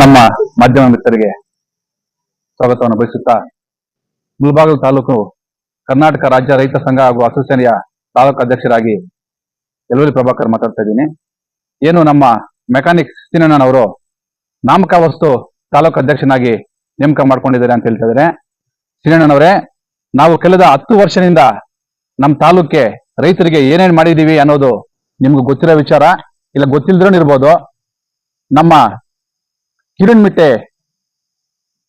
ನಮ್ಮ ಮಾಧ್ಯಮ ಮಿತ್ರರಿಗೆ ಸ್ವಾಗತವನ್ನು ಬಯಸುತ್ತಾ, ಮುಳಬಾಗಿಲು ತಾಲೂಕು ಕರ್ನಾಟಕ ರಾಜ್ಯ ರೈತ ಸಂಘ ಹಾಗೂ ಅಸೋಸಿಯೇಷನ್ಯ ತಾಲೂಕು ಅಧ್ಯಕ್ಷರಾಗಿ ಯಲವರಿ ಪ್ರಭಾಕರ್ ಮಾತಾಡ್ತಾ ಇದ್ದೀನಿ. ಏನು ನಮ್ಮ ಮೆಕ್ಯಾನಿಕ್ ಸೀನಣ್ಣನವರು ನಾಮಕ ವಸ್ತು ತಾಲೂಕು ಅಧ್ಯಕ್ಷನಾಗಿ ನೇಮಕ ಮಾಡ್ಕೊಂಡಿದ್ದಾರೆ ಅಂತ ಹೇಳ್ತಾ ಇದ್ದಾರೆ. ಸಿನಣ್ಣನವರೇ ನಾವು ಕಳೆದ ಹತ್ತು ವರ್ಷದಿಂದ ನಮ್ಮ ತಾಲೂಕೆ ರೈತರಿಗೆ ಏನೇನ್ ಮಾಡಿದೀವಿ ಅನ್ನೋದು ನಿಮ್ಗೆ ಗೊತ್ತಿರೋ ವಿಚಾರ, ಇಲ್ಲ ಗೊತ್ತಿಲ್ದ್ರೂ ಇರ್ಬೋದು. ನಮ್ಮ ಕಿರಣ್ ಮಿಟ್ಟೆ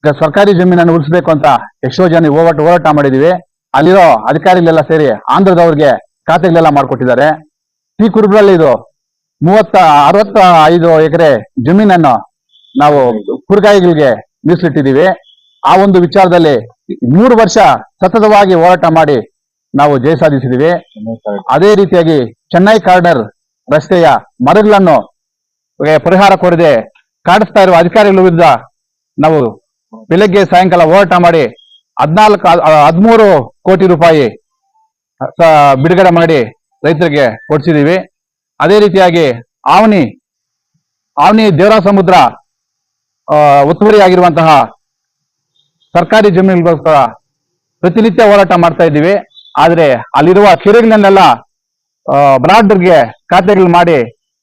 ಈಗ ಸರ್ಕಾರಿ ಜಮೀನನ್ನು ಉಳಿಸ್ಬೇಕು ಅಂತ ಎಷ್ಟೋ ಜನ ಹೋರಾಟ ಹೋರಾಟ ಮಾಡಿದೀವಿ. ಅಲ್ಲಿರೋ ಅಧಿಕಾರಿಗಳೆಲ್ಲ ಸೇರಿ ಆಂಧ್ರದವ್ರಿಗೆ ಖಾತೆಗಳೆಲ್ಲ ಮಾಡ್ಕೊಟ್ಟಿದ್ದಾರೆ. ಈ ಕುರುಬರಲ್ಲಿ ಇದು ಮೂವತ್ತ ಅರವತ್ತ ಐದು ಎಕರೆ ಜಮೀನನ್ನು ನಾವು ಕುರುಗಾಯಿಗಳಿಗೆ ಮೀಸಲಿಟ್ಟಿದ್ದೀವಿ. ಆ ಒಂದು ವಿಚಾರದಲ್ಲಿ ಮೂರು ವರ್ಷ ಸತತವಾಗಿ ಹೋರಾಟ ಮಾಡಿ ನಾವು ಜಯ ಸಾಧಿಸಿದ್ದೀವಿ. ಅದೇ ರೀತಿಯಾಗಿ ಚೆನ್ನೈ ಕಾರ್ಡರ್ ರಸ್ತೆಯ ಮರಗಳನ್ನು ಪರಿಹಾರ ಕೋರದೆ ಕಾಡಿಸ್ತಾ ಇರುವ ಅಧಿಕಾರಿಗಳ ವಿರುದ್ಧ ನಾವು ಬೆಳಗ್ಗೆ ಸಾಯಂಕಾಲ ಹೋರಾಟ ಮಾಡಿ ಹದ್ನಾಲ್ಕು ಹದಿಮೂರು ಕೋಟಿ ರೂಪಾಯಿ ಬಿಡುಗಡೆ ಮಾಡಿ ರೈತರಿಗೆ ಕೊಡಿಸಿದೀವಿ ಅದೇ ರೀತಿಯಾಗಿ ಆವನಿ ಆವನಿ ದೇವರ ಸಮುದ್ರ ಒತ್ತುವರಿಯಾಗಿರುವಂತಹ ಸರ್ಕಾರಿ ಜಮೀನುಗೋಸ್ಕರ ಪ್ರತಿನಿತ್ಯ ಹೋರಾಟ ಮಾಡ್ತಾ ಇದ್ದೀವಿ. ಆದರೆ ಅಲ್ಲಿರುವ ಕೆರೆಗಳನ್ನೆಲ್ಲ ಬ್ರಾಡ್ಗೆ ಖಾತೆಗಳು ಮಾಡಿ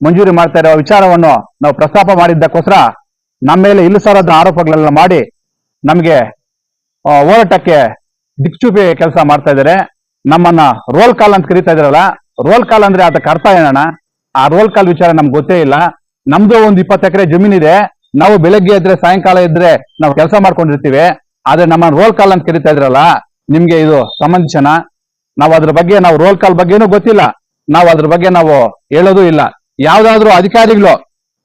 ಮಂಜೂರಿ ಮಾಡ್ತಾ ಇರೋ ವಿಚಾರವನ್ನು ನಾವು ಪ್ರಸ್ತಾಪ ಮಾಡಿದ್ದಕ್ಕೋಸ್ಕರ ನಮ್ಮ ಮೇಲೆ ಇಲ್ಲಸಾರದ ಆರೋಪಗಳೆಲ್ಲ ಮಾಡಿ ನಮಗೆ ಹೋರಾಟಕ್ಕೆ ದಿಕ್ಚೂಪಿ ಕೆಲಸ ಮಾಡ್ತಾ ಇದ್ದಾರೆ. ನಮ್ಮನ್ನ ರೋಲ್ ಕಾಲ್ ಅಂತ ಕರೀತಾ ಇದ್ರಲ್ಲ ರೋಲ್ ಕಾಲ್ ಅಂದ್ರೆ ಅದಕ್ಕೆ ಅರ್ಥ ಏನಣ್ಣ? ಆ ರೋಲ್ ಕಾಲ್ ವಿಚಾರ ನಮ್ಗೆ ಗೊತ್ತೇ ಇಲ್ಲ. ನಮ್ದು ಒಂದು ಇಪ್ಪತ್ತು ಎಕರೆ ಜಮೀನಿದೆ ನಾವು ಬೆಳಗ್ಗೆ ಇದ್ರೆ ಸಾಯಂಕಾಲ ಇದ್ರೆ ನಾವು ಕೆಲಸ ಮಾಡ್ಕೊಂಡಿರ್ತೀವಿ. ಆದ್ರೆ ನಮ್ಮ ರೋಲ್ ಕಾಲ್ ಅಂತ ಕರೀತಾ ಇದ್ರಲ್ಲ ನಿಮ್ಗೆ ಇದು ಸಂಬಂಧಿಸನ ನಾವು ಅದ್ರ ಬಗ್ಗೆ, ನಾವು ರೋಲ್ ಕಾಲ್ ಬಗ್ಗೆನೂ ಗೊತ್ತಿಲ್ಲ. ನಾವು ಅದ್ರ ಬಗ್ಗೆ ನಾವು ಹೇಳೋದು ಇಲ್ಲ. ಯಾವ್ದಾದ್ರು ಅಧಿಕಾರಿಗಳು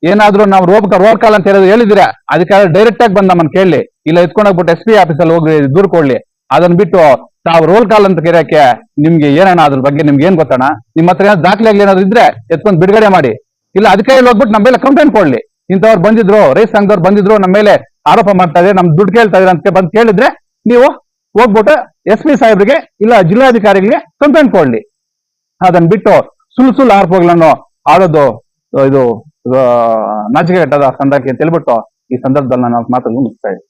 ಏನಾದ್ರೂ ನಾವು ರೋಲ್ ರೋಲ್ ಕಾಲ್ ಅಂತ ಹೇಳೋದು ಹೇಳಿದ್ರೆ ಅಧಿಕಾರಿ ಡೈರೆಕ್ಟ್ ಆಗಿ ಬಂದ ನಮ್ಮನ್ನ ಕೇಳಲಿ ಇಲ್ಲ ಎತ್ಕೊಂಡೋಗ್ಬಿಟ್ಟು ಎಸ್ ಪಿ ಆಫೀಸಲ್ಲಿ ಹೋಗಿ ದೂರ್ ಕೊಡ್ಲಿ ಅದನ್ನ ಬಿಟ್ಟು ತಾವು ರೋಲ್ ಕಾಲ್ ಅಂತ ಕರೆಯಕ್ಕೆ ನಿಮ್ಗೆ ಏನಣ್ಣ ಅದ್ರ ಬಗ್ಗೆ ನಿಮ್ಗೆ ಏನ್ ಗೊತ್ತಣ್ಣ? ನಿಮ್ಮ ಹತ್ರ ಏನಾದ್ರು ಆಗ್ಲಿ ಏನಾದ್ರು ಇದ್ರೆ ಎತ್ಕೊಂಡ್ ಬಿಡುಗಡೆ ಮಾಡಿ. ಇಲ್ಲ ಅಧಿಕಾರಿಗಳು ಹೋಗ್ಬಿಟ್ಟು ನಮ್ಮ ಮೇಲೆ ಕಂಪ್ಲೇಂಟ್ ಕೊಡ್ಲಿ. ಇಂಥವ್ರು ಬಂದಿದ್ರು ರೈತ ಸಂಘದವ್ರು ಬಂದಿದ್ರು ನಮ್ಮ ಮೇಲೆ ಆರೋಪ ಮಾಡ್ತಾ ಇದ್ರೆ, ನಮ್ ದುಡ್ಡು ಕೇಳ್ತಾ ಇದ್ರೆ ಅಂತ ಬಂದು ಕೇಳಿದ್ರೆ ನೀವು ಹೋಗ್ಬಿಟ್ಟು ಎಸ್ ಪಿ ಸಾಹೇಬ್ರಿಗೆ ಇಲ್ಲ ಜಿಲ್ಲಾಧಿಕಾರಿಗಳಿಗೆ ಕಂಪ್ಲೇಂಟ್ ಕೊಡ್ಲಿ. ಅದನ್ನ ಬಿಟ್ಟು ಸುಳ್ಳು ಸುಳ್ಳು ಆರೋಪಗಳನ್ನು ಆಡೋದು ಇದು ನಾಚಿಕೆ ಕಟ್ಟದ ಸಂದರ್ಭಕ್ಕೆ ಅಂತ ಹೇಳ್ಬಿಟ್ಟು ಈ ಸಂದರ್ಭದಲ್ಲಿ ನಾನು ಮಾತನ್ನು ಮುಗಿಸ್ತಾ ಇದ್ದೀನಿ.